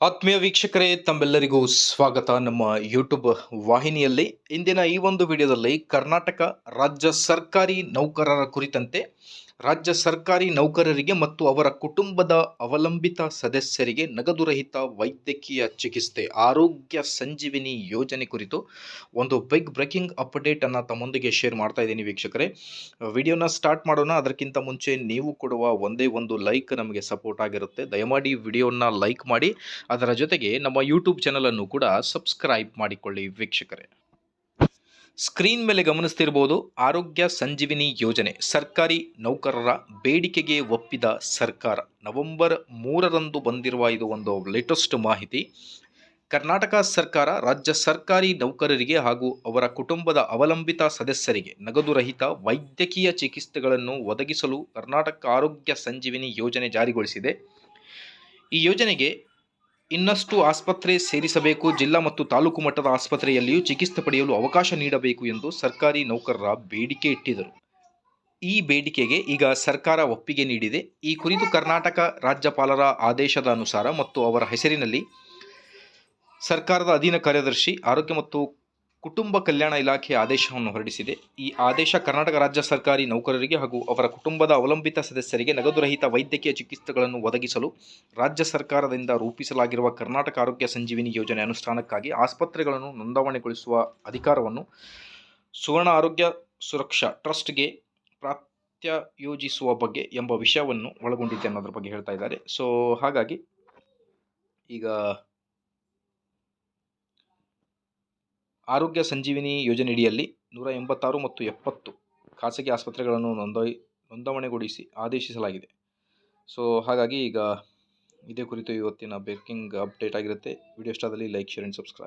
ಆತ್ಮೀಯ ವೀಕ್ಷಕರೇ, ತಮ್ಮೆಲ್ಲರಿಗೂ ಸ್ವಾಗತ ನಮ್ಮ ಯೂಟ್ಯೂಬ್ ವಾಹಿನಿಯಲ್ಲಿ. ಇಂದಿನ ಈ ಒಂದು ವಿಡಿಯೋದಲ್ಲಿ ಕರ್ನಾಟಕ ರಾಜ್ಯ ಸರ್ಕಾರಿ ನೌಕರರ ಕುರಿತಂತೆ ರಾಜ್ಯ ಸರ್ಕಾರಿ ನೌಕರರಿಗೆ ಮತ್ತು ಅವರ ಕುಟುಂಬದ ಅವಲಂಬಿತ ಸದಸ್ಯರಿಗೆ ನಗದುರಹಿತ ವೈದ್ಯಕೀಯ ಚಿಕಿತ್ಸೆ, ಆರೋಗ್ಯ ಸಂಜೀವಿನಿ ಯೋಜನೆ ಕುರಿತು ಒಂದು ಬಿಗ್ ಬ್ರೇಕಿಂಗ್ ಅಪ್ಡೇಟ್ ಅನ್ನು ತಮ್ಮೊಂದಿಗೆ ಶೇರ್ ಮಾಡ್ತಾ ಇದ್ದೀನಿ ವೀಕ್ಷಕರೇ. ವಿಡಿಯೋನ ಸ್ಟಾರ್ಟ್ ಮಾಡೋಣ, ಅದಕ್ಕಿಂತ ಮುಂಚೆ ನೀವು ಕೊಡುವ ಒಂದೇ ಒಂದು ಲೈಕ್ ನಮಗೆ ಸಪೋರ್ಟ್ ಆಗಿರುತ್ತೆ. ದಯಮಾಡಿ ವಿಡಿಯೋನ ಲೈಕ್ ಮಾಡಿ, ಅದರ ಜೊತೆಗೆ ನಮ್ಮ ಯೂಟ್ಯೂಬ್ ಚಾನಲನ್ನು ಕೂಡ ಸಬ್ಸ್ಕ್ರೈಬ್ ಮಾಡಿಕೊಳ್ಳಿ ವೀಕ್ಷಕರೇ. ಸ್ಕ್ರೀನ್ ಮೇಲೆ ಗಮನಿಸ್ತಿರ್ಬೋದು ಆರೋಗ್ಯ ಸಂಜೀವಿನಿ ಯೋಜನೆ. ಸರ್ಕಾರಿ ನೌಕರರ ಬೇಡಿಕೆಗೆ ಒಪ್ಪಿದ ಸರ್ಕಾರ. ನವೆಂಬರ್ ಮೂರರಂದು ಬಂದಿರುವ ಇದು ಒಂದು ಲೇಟೆಸ್ಟ್ ಮಾಹಿತಿ. ಕರ್ನಾಟಕ ಸರ್ಕಾರ ರಾಜ್ಯ ಸರ್ಕಾರಿ ನೌಕರರಿಗೆ ಹಾಗೂ ಅವರ ಕುಟುಂಬದ ಅವಲಂಬಿತ ಸದಸ್ಯರಿಗೆ ನಗದು ರಹಿತ ವೈದ್ಯಕೀಯ ಚಿಕಿತ್ಸೆಗಳನ್ನು ಒದಗಿಸಲು ಕರ್ನಾಟಕ ಆರೋಗ್ಯ ಸಂಜೀವಿನಿ ಯೋಜನೆ ಜಾರಿಗೊಳಿಸಿದೆ. ಈ ಯೋಜನೆಗೆ ಇನ್ನಷ್ಟು ಆಸ್ಪತ್ರೆ ಸೇರಿಸಬೇಕು, ಜಿಲ್ಲಾ ಮತ್ತು ತಾಲೂಕು ಮಟ್ಟದ ಆಸ್ಪತ್ರೆಯಲ್ಲಿಯೂ ಚಿಕಿತ್ಸೆ ಪಡೆಯಲು ಅವಕಾಶ ನೀಡಬೇಕು ಎಂದು ಸರ್ಕಾರಿ ನೌಕರರ ಬೇಡಿಕೆ ಇಟ್ಟಿದ್ದರು. ಈ ಬೇಡಿಕೆಗೆ ಈಗ ಸರ್ಕಾರ ಒಪ್ಪಿಗೆ ನೀಡಿದೆ. ಈ ಕುರಿತು ಕರ್ನಾಟಕ ರಾಜ್ಯಪಾಲರ ಆದೇಶದ ಅನುಸಾರ ಮತ್ತು ಅವರ ಹೆಸರಿನಲ್ಲಿ ಸರ್ಕಾರದ ಅಧೀನ ಕಾರ್ಯದರ್ಶಿ, ಆರೋಗ್ಯ ಮತ್ತು ಕುಟುಂಬ ಕಲ್ಯಾಣ ಇಲಾಖೆ ಆದೇಶವನ್ನು ಹೊರಡಿಸಿದೆ. ಈ ಆದೇಶ ಕರ್ನಾಟಕ ರಾಜ್ಯ ಸರ್ಕಾರಿ ನೌಕರರಿಗೆ ಹಾಗೂ ಅವರ ಕುಟುಂಬದ ಅವಲಂಬಿತ ಸದಸ್ಯರಿಗೆ ನಗದುರಹಿತ ವೈದ್ಯಕೀಯ ಚಿಕಿತ್ಸೆಗಳನ್ನು ಒದಗಿಸಲು ರಾಜ್ಯ ಸರ್ಕಾರದಿಂದ ರೂಪಿಸಲಾಗಿರುವ ಕರ್ನಾಟಕ ಆರೋಗ್ಯ ಸಂಜೀವಿನಿ ಯೋಜನೆ ಅನುಷ್ಠಾನಕ್ಕಾಗಿ ಆಸ್ಪತ್ರೆಗಳನ್ನು ನೋಂದಾವಣೆಗೊಳಿಸುವ ಅಧಿಕಾರವನ್ನು ಸುವರ್ಣ ಆರೋಗ್ಯ ಸುರಕ್ಷಾ ಟ್ರಸ್ಟ್ಗೆ ಪ್ರಾತ್ಯಯೋಜಿಸುವ ಬಗ್ಗೆ ಎಂಬ ವಿಷಯವನ್ನು ಒಳಗೊಂಡಿದೆ ಅನ್ನೋದ್ರ ಬಗ್ಗೆ ಹೇಳ್ತಾ ಇದ್ದಾರೆ. ಸೊ ಹಾಗಾಗಿ ಈಗ ಆರೋಗ್ಯ ಸಂಜೀವಿನಿ ಯೋಜನೆಯಡಿಯಲ್ಲಿ ನೂರ ಎಂಬತ್ತಾರು ಮತ್ತು ಎಪ್ಪತ್ತು ಖಾಸಗಿ ಆಸ್ಪತ್ರೆಗಳನ್ನು ನೋಂದಾಯಿ ನೋಂದಾವಣೆಗೊಳಿಸಿ ಆದೇಶಿಸಲಾಗಿದೆ. ಸೊ, ಹಾಗಾಗಿ ಈಗ ಇದೇ ಕುರಿತು ಇವತ್ತಿನ ಬ್ರೇಕಿಂಗ್ ಅಪ್ಡೇಟ್ ಆಗಿರುತ್ತೆ. ವಿಡಿಯೋ ಇಷ್ಟದಲ್ಲಿ ಲೈಕ್ ಶೇರ್ ಆ್ಯಂಡ್ ಸಬ್ಸ್ಕ್ರೈಬ್